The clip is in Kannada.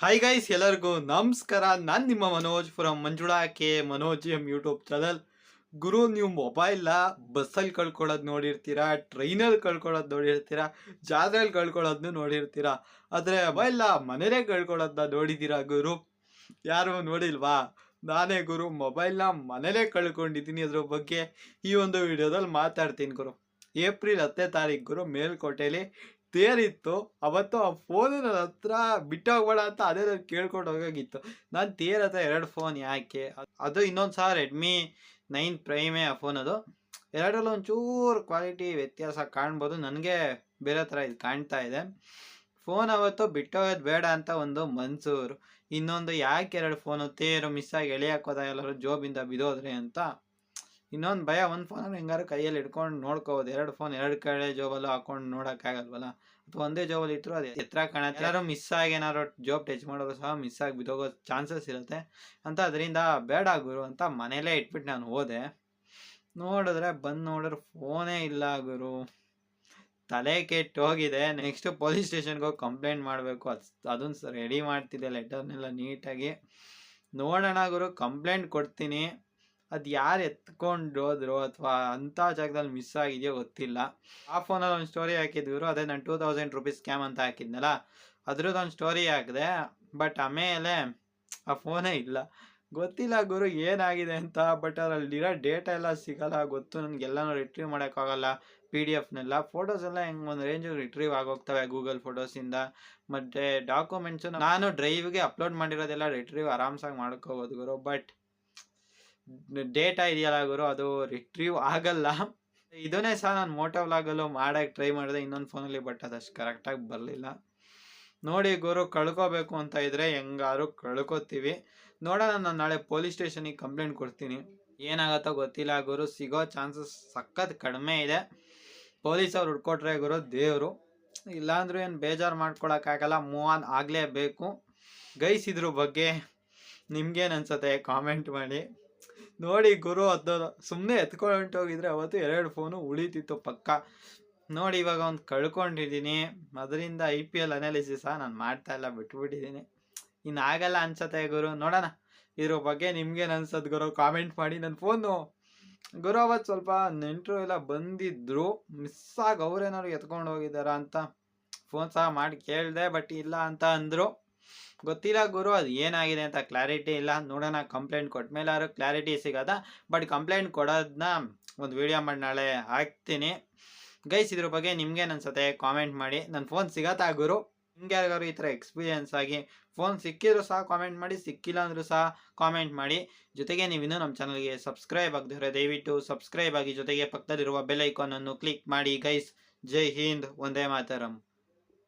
ಹಾಯ್ ಗೈಸ್ ಎಲ್ಲರಿಗೂ ನಮಸ್ಕಾರ. ನಾನು ನಿಮ್ಮ Manoj from Manjula K Manoj M YouTube channel ಗುರು, ನೀವು ಮೊಬೈಲ್ನ ಬಸ್ಸಲ್ಲಿ ಕಳ್ಕೊಳ್ಳೋದು ನೋಡಿರ್ತೀರಾ ಟ್ರೈನಲ್ಲಿ ಕಳ್ಕೊಳ್ಳೋದು ನೋಡಿರ್ತೀರಾ ಜಾತ್ರೆಯಲ್ಲಿ ಕಳ್ಕೊಳ್ಳೋದನ್ನು ನೋಡಿರ್ತೀರಾ. ಆದರೆ ಮೊಬೈಲ್ನ ಮನೇಲೇ ಕಳ್ಕೊಳ್ಳೋದನ್ನ ನೋಡಿದ್ದೀರಾ ಗುರು? ಯಾರು ನೋಡಿಲ್ವಾ? ನಾನೇ ಗುರು ಮೊಬೈಲ್ನ ಮನೇಲೇ ಕಳ್ಕೊಂಡಿದ್ದೀನಿ ಅದ್ರ ಬಗ್ಗೆ ಈ ಒಂದು ವಿಡಿಯೋದಲ್ಲಿ ಮಾತಾಡ್ತೀನಿ ಗುರು. ಏಪ್ರಿಲ್ ಹತ್ತನೇ ತಾರೀಕು ಗುರು ಮೇಲ್ಕೋಟೆಯಲ್ಲಿ ತೇರಿತ್ತು. ಅವತ್ತು ಆ ಫೋನ್ ನನ್ನ ಹತ್ರ ಬಿಟ್ಟೋಗ್ಬೇಡ ಅಂತ ಅದೇ ನಾನು ಕೇಳ್ಕೊಂಡು ಹೋಗೋಗಿತ್ತು. ನಾನು ತೇರ್ ಹತ್ರ ಎರಡು ಫೋನ್ ಯಾಕೆ? ಅದು ಇನ್ನೊಂದು ಸಹ ರೆಡ್ಮಿ ನೈನ್ ಪ್ರೈಮೇ ಆ ಫೋನ್ ಅದು. ಎರಡರಲ್ಲೂ ಒಂಚೂರು ಕ್ವಾಲಿಟಿ ವ್ಯತ್ಯಾಸ ಕಾಣ್ಬೋದು. ನನಗೆ ಬೇರೆ ಥರ ಇದು ಕಾಣ್ತಾ ಇದೆ. ಫೋನ್ ಅವತ್ತು ಬಿಟ್ಟೋಗೋದು ಬೇಡ ಅಂತ ಒಂದು ಮನ್ಸೂರು. ಇನ್ನೊಂದು ಯಾಕೆ ಎರಡು ಫೋನು ತೇರು ಮಿಸ್ ಆಗಿ ಎಳೆಯಾಕೋದ ಎಲ್ಲರೂ ಜೋಬಿಂದ ಬಿದೋದ್ರೆ ಅಂತ ಇನ್ನೊಂದು ಭಯ, ಒಂದು ಫೋನ್ ಹೆಂಗಾರು ಕೈಯಲ್ಲಿ ಇಟ್ಕೊಂಡು ನೋಡ್ಕೋಬೋದು. ಎರಡು ಫೋನ್ ಎರಡು ಕಡೆ ಜೋಬಲ್ಲೂ ಹಾಕೊಂಡು ನೋಡೋಕ್ಕಾಗಲ್ವಲ್ಲ ಅಥವಾ ಒಂದೇ ಜೋಬಲ್ಲಿ ಇಟ್ಟರು ಅದು ಎತ್ತರ ಕಾಣುತ್ತೆ. ಯಾರು ಮಿಸ್ ಆಗಿ ಏನಾದ್ರು ಜೋಬ್ ಟಚ್ ಮಾಡೋರು ಸಹ ಮಿಸ್ ಆಗಿ ಬಿದೋಗೋ ಚಾನ್ಸಸ್ ಇರುತ್ತೆ. ಅಂತ ಅದರಿಂದ ಬೇಡ ಗುರು ಅಂತ ಮನೇಲೇ ಇಟ್ಬಿಟ್ಟು ನಾನು ಹೋದೆ. ನೋಡಿದ್ರೆ ಬಂದು ನೋಡಿದ್ರೆ ಫೋನೇ ಇಲ್ಲ ಗುರು. ತಲೆ ಕೆಟ್ಟು ಹೋಗಿದೆ. ನೆಕ್ಸ್ಟ್ ಪೊಲೀಸ್ ಸ್ಟೇಷನ್ಗೆ ಹೋಗಿ ಕಂಪ್ಲೇಂಟ್ ಮಾಡಬೇಕು. ಅದು ಅದನ್ನು ರೆಡಿ ಮಾಡ್ತಿದ್ದೆ. ಲೆಟರ್ನೆಲ್ಲ ನೀಟಾಗಿ. ನೋಡೋಣ ಗುರು ಕಂಪ್ಲೇಂಟ್ ಕೊಡ್ತೀನಿ. ಅದು ಯಾರು ಎತ್ಕೊಂಡು ಹೋದ್ರು ಅಥವಾ ಅಂಥ ಜಾಗದಲ್ಲಿ ಮಿಸ್ ಆಗಿದೆಯೋ ಗೊತ್ತಿಲ್ಲ. ಆ ಫೋನಲ್ಲಿ ಒಂದು ಸ್ಟೋರಿ ಹಾಕಿದ್ವಿ ಅದೇ ನಾನು ಟೂ ತೌಸಂಡ್ ರುಪೀಸ್ ಸ್ಕ್ಯಾಮ್ ಅಂತ ಹಾಕಿದ್ನಲ್ಲ ಅದ್ರದ್ದು ಒಂದು ಸ್ಟೋರಿ ಹಾಕಿದೆ ಬಟ್ ಆಮೇಲೆ ಆ ಫೋನೇ ಇಲ್ಲ. ಗೊತ್ತಿಲ್ಲ ಗುರು ಏನಾಗಿದೆ ಅಂತ ಬಟ್ ಅದರಲ್ಲಿರೋ ಡೇಟಾ ಎಲ್ಲ ಸಿಗಲ್ಲ, ಗೊತ್ತು ನನಗೆಲ್ಲನೂ ರಿಟ್ರೀವ್ ಮಾಡೋಕ್ಕಾಗಲ್ಲ. ಪಿ ಡಿ ಎಫ್ನೆಲ್ಲ ಫೋಟೋಸ್ ಎಲ್ಲ ಹೆಂಗೆ ಒಂದು ರೇಂಜ್ ರಿಟ್ರೀವ್ ಆಗೋಗ್ತವೆ ಗೂಗಲ್ ಫೋಟೋಸಿಂದ ಮತ್ತು ಡಾಕ್ಯುಮೆಂಟ್ಸು ನಾನು ಡ್ರೈವ್ಗೆ ಅಪ್ಲೋಡ್ ಮಾಡಿರೋದೆಲ್ಲ ರಿಟ್ರೀವ್ ಆರಾಮ್ಸಾಗಿ ಮಾಡ್ಕೋಬೋದು ಗುರು ಬಟ್ ಡೇಟಾ ಇದೆಯಲ್ಲ ಗುರು ಅದು ರಿಟ್ರೀವ್ ಆಗಲ್ಲ. ಇದನ್ನೇ ಸಹ ನಾನು ಮೋಟೋ ವ್ಲಾಗಲ್ಲೂ ಮಾಡೋಕ್ಕೆ ಟ್ರೈ ಮಾಡಿದೆ, ಇನ್ನೊಂದು ಫೋನಲ್ಲಿ ಬಟ್ ಅದಷ್ಟು ಕರೆಕ್ಟಾಗಿ ಬರಲಿಲ್ಲ. ನೋಡಿ ಗುರು, ಕಳ್ಕೋಬೇಕು ಅಂತ ಇದ್ರೆ ಹೆಂಗಾರು ಕಳ್ಕೊತೀವಿ. ನೋಡೋಣ, ನಾನು ನಾಳೆ ಪೊಲೀಸ್ ಸ್ಟೇಷನಿಗೆ ಕಂಪ್ಲೇಂಟ್ ಕೊಡ್ತೀನಿ. ಏನಾಗತ್ತೋ ಗೊತ್ತಿಲ್ಲ ಗುರು, ಸಿಗೋ ಚಾನ್ಸಸ್ ಸಖತ್ ಕಡಿಮೆ ಇದೆ. ಪೊಲೀಸವ್ರು ಹುಡ್ಕೊಟ್ರೆ ಗುರು, ದೇವರು. ಇಲ್ಲಾಂದ್ರೂ ಏನು ಬೇಜಾರು ಮಾಡ್ಕೊಳಕ್ಕಾಗಲ್ಲ ಮೂವ್ ಆನ್ ಆಗಲೇಬೇಕು. ಗೈಸಿದ್ರ ಬಗ್ಗೆ ನಿಮ್ಗೇನು ಅನ್ಸುತ್ತೆ ಕಾಮೆಂಟ್ ಮಾಡಿ. ನೋಡಿ ಗುರು ಅದು ಸುಮ್ಮನೆ ಎತ್ಕೊಂಡು ಹೋಗಿದ್ರೆ ಅವತ್ತು ಎರಡು ಫೋನು ಉಳಿತಿತ್ತು ಪಕ್ಕ. ನೋಡಿ ಇವಾಗ ಒಂದು ಕಳ್ಕೊಂಡಿದ್ದೀನಿ. ಅದರಿಂದ ಐ ಪಿ ಎಲ್ ಅನಾಲಿಸಿಸ ನಾನು ಮಾಡ್ತಾ ಇಲ್ಲ, ಬಿಟ್ಬಿಟ್ಟಿದ್ದೀನಿ. ಇನ್ನು ಆಗಲ್ಲ ಅನ್ಸತ್ತೆ ಗುರು. ನೋಡೋಣ. ಇದ್ರ ಬಗ್ಗೆ ನಿಮ್ಗೇನು ಅನ್ಸತ್ ಗುರು. ಕಾಮೆಂಟ್ ಮಾಡಿ ನನ್ನ ಫೋನು. ಗುರು ಅವತ್ತು ಸ್ವಲ್ಪ ನೆಂಟರು ಎಲ್ಲ ಬಂದಿದ್ರು. ಮಿಸ್ ಆಗಿ ಅವ್ರೇನಾದ್ರು ಎತ್ಕೊಂಡು ಹೋಗಿದಾರ ಅಂತ ಫೋನ್ ಸಹ ಮಾಡಿ ಕೇಳಿದೆ ಬಟ್ ಇಲ್ಲ ಅಂತ ಅಂದರು. ಗೊತ್ತಿಲ್ಲ ಗುರು, ಅದು ಏನಾಗಿದೆ ಅಂತ ಕ್ಲಾರಿಟಿ ಇಲ್ಲ. ನೋಡೋಣ ಕಂಪ್ಲೇಂಟ್ ಕೊಟ್ಮೇಲೆ ಯಾರು ಕ್ಲಾರಿಟಿ ಸಿಗೋದ. ಬಟ್ ಕಂಪ್ಲೇಂಟ್ ಕೊಡೋದನ್ನ ಒಂದು ವಿಡಿಯೋ ಮಾಡಿ ನಾಳೆ ಹಾಕ್ತೀನಿ. ಗೈಸ್ ಇದ್ರ ಬಗ್ಗೆ ನಿಮ್ಗೇನು ಅನ್ಸುತ್ತೆ ಕಾಮೆಂಟ್ ಮಾಡಿ. ನನ್ನ ಫೋನ್ ಸಿಗತ್ತಾ ಗುರು? ಹಿಂಗೆ ಯಾರಿಗಾರು ಈ ಥರ ಎಕ್ಸ್ಪೀರಿಯನ್ಸ್ ಆಗಿ ಫೋನ್ ಸಿಕ್ಕಿದ್ರು ಸಹ ಕಾಮೆಂಟ್ ಮಾಡಿ, ಸಿಕ್ಕಿಲ್ಲ ಅಂದರೂ ಸಹ ಕಾಮೆಂಟ್ ಮಾಡಿ. ಜೊತೆಗೆ ನೀವು ಇನ್ನೂ ನಮ್ಮ ಚಾನಲ್ಗೆ ಸಬ್ಸ್ಕ್ರೈಬ್ ಆಗದಿದ್ರೆ ದಯವಿಟ್ಟು ಸಬ್ಸ್ಕ್ರೈಬ್ ಆಗಿ ಜೊತೆಗೆ ಪಕ್ಕದಲ್ಲಿರುವ ಬೆಲ್ ಐಕಾನನ್ನು ಕ್ಲಿಕ್ ಮಾಡಿ. ಗೈಸ್ ಜೈ ಹಿಂದ್ ಒಂದೇ ಮಾತರಂ.